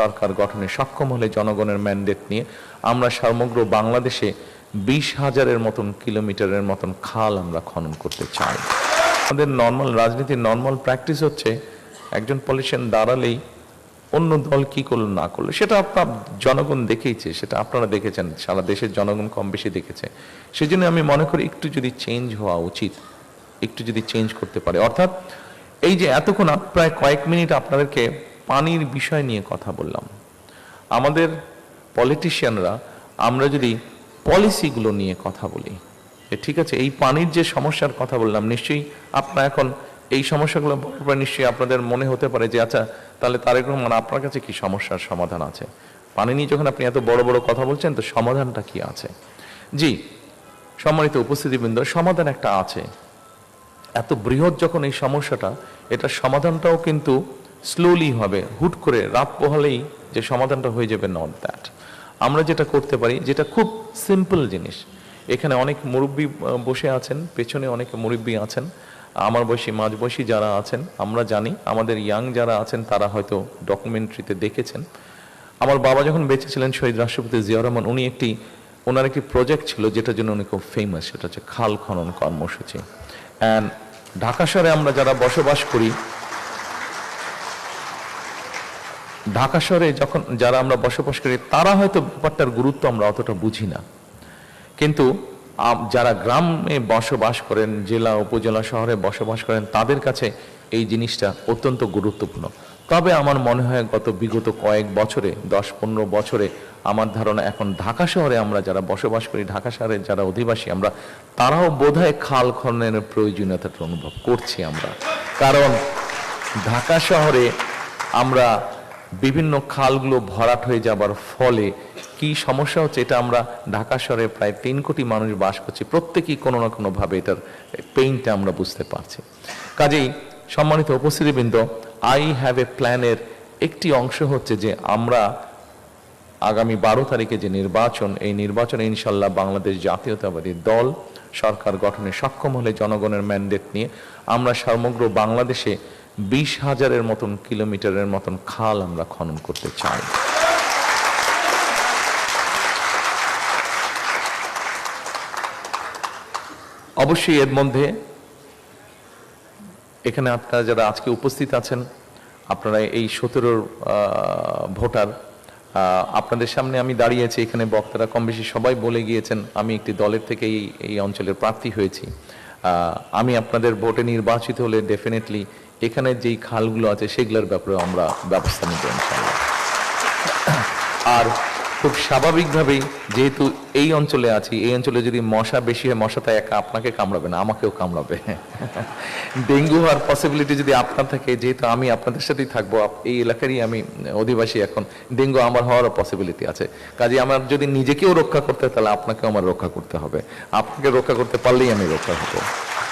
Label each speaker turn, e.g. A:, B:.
A: সরকার গঠনে সক্ষম হলে জনগণের ম্যান্ডেট নিয়ে আমরা সমগ্র বাংলাদেশে বিশ হাজারের মতন কিলোমিটারের মতন খাল আমরা খনন করতে চাই। আমাদের নর্মাল রাজনীতির নর্মাল প্র্যাকটিস হচ্ছে একজন পলিটিশিয়ান দাঁড়ালেই অন্য দল কি করল, না করল, সেটা আপনার জনগণ দেখেইছে, সেটা আপনারা দেখেছেন, সারা দেশের জনগণ কম বেশি দেখেছে। সেই জন্য আমি মনে করি একটু যদি চেঞ্জ হওয়া উচিত, একটু যদি চেঞ্জ করতে পারে। অর্থাৎ এই যে এতক্ষণ প্রায় কয়েক মিনিট আপনাদেরকে পানির বিষয় নিয়ে কথা বললাম। আমাদের পলিটিশিয়ানরা আমরা যদি পলিসিগুলো নিয়ে কথা বলি ঠিক আছে, এই পানির যে সমস্যার কথা বললাম, নিশ্চয়ই আপনার এখন এই সমস্যাগুলো নিশ্চয়ই আপনাদের মনে হতে পারে যে আচ্ছা তাহলে তারেক রহমান, আপনার কাছে কি সমস্যার সমাধান আছে? পানি নিয়ে যখন আপনি এত বড় বড় কথা বলছেন, তো সমাধানটা কি আছে? জি, সম্মানিত উপস্থিতিবৃন্দ, সমাধান একটা আছে। এত বৃহৎ যখন এই সমস্যাটা, এটার সমাধানটাও কিন্তু স্লোলি হবে, হুট করে রাত পোহালেই যে সমাধানটা হয়ে যাবে নট দ্যাট আমরা যেটা করতে পারি, যেটা খুব সিম্পল জিনিস, এখানে অনেক মুরব্বী বসে আছেন, পেছনে অনেক মুরব্বী আছেন, আমার বয়সী, মাঝ বয়সী যারা আছেন, আমরা জানি, আমাদের ইয়াং যারা আছেন, তারা হয়তো ডকুমেন্টারিতে দেখেছেন। আমার বাবা যখন বেঁচে ছিলেন, শহীদ রাষ্ট্রপতি জিয়াউর রহমান, উনি একটি, ওনার একটি প্রজেক্ট ছিল, যেটার জন্য উনি খুব ফেমাস সেটা হচ্ছে খাল খনন কর্মসূচি। অ্যান্ড ঢাকা শহরে আমরা যারা বসবাস করি ঢাকা শহরে যখন যারা আমরা বসবাস করি, তারা হয়তো ব্যাপারটার গুরুত্ব আমরা অতটা বুঝি না। কিন্তু যারা গ্রামে বসবাস করেন, জেলা, উপজেলা শহরে বসবাস করেন, তাদের কাছে এই জিনিসটা অত্যন্ত গুরুত্বপূর্ণ। তবে আমার মনে হয় গত বিগত কয়েক বছরে, দশ পনেরো বছরে, আমার ধারণা এখন ঢাকা শহরে আমরা যারা বসবাস করি, ঢাকা শহরের যারা অধিবাসী আমরা, তারাও বোধহয় খাল খননের প্রয়োজনীয়তাটা অনুভব করছি আমরা। কারণ ঢাকা শহরে আমরা বিভিন্ন খালগুলো ভরাট হয়ে যাবার ফলে কি সমস্যা হচ্ছে? এটা আমরা ঢাকা শহরে প্রায় তিন কোটি মানুষ বাস করছি। প্রত্যেকেই কোনো না কোনোভাবে এটার পেইনটা আমরা বুঝতে পারছি। কাজেই সম্মানিত উপস্থিতিবৃন্দ আই হ্যাভ এ প্ল্যানের একটি অংশ হচ্ছে যে আমরা আগামী বারো তারিখে যে নির্বাচন, এই নির্বাচনে ইনশাল্লাহ বাংলাদেশ জাতীয়তাবাদী দল, সরকার গঠনে সক্ষম হলে জনগণের ম্যান্ডেট নিয়ে আমরা সমগ্র বাংলাদেশে বিশ হাজারের মতন কিলোমিটারের মতন খাল আমরা খনন করতে চাই। অবশ্যই এর মধ্যে এখানে আপনারা যারা আজকে উপস্থিত আছেন, আপনারা এই সতেরোর ভোটার আপনাদের সামনে আমি দাঁড়িয়েছি এখানে বক্তারা কম বেশি সবাই বলে গিয়েছেন, আমি একটি দলের থেকে এই এই অঞ্চলের প্রার্থী হয়েছি। আমি আপনাদের ভোটে নির্বাচিত হলে ডেফিনেটলি এখানে যেই খালগুলো আছে সেগুলোর ব্যাপারে আমরা ব্যবস্থা নিতে আর খুব স্বাভাবিকভাবেই যেহেতু এই অঞ্চলে আছি এই অঞ্চলে যদি মশা বেশি হয় মশা তাই একা আপনাকে কামড়াবে না আমাকেও কামড়াবে। ডেঙ্গু হওয়ার পসিবিলিটি যদি আপনার থাকে যেহেতু আমি আপনাদের সাথেই থাকব এই এলাকারই আমি অধিবাসী এখন ডেঙ্গু আমার হওয়ারও পসিবিলিটি আছে। কাজে আমার যদি নিজেকেও রক্ষা করতে হয়, তাহলে আপনাকেও আমার রক্ষা করতে হবে। আপনাকে রক্ষা করতে পারলেই আমি রক্ষা হব।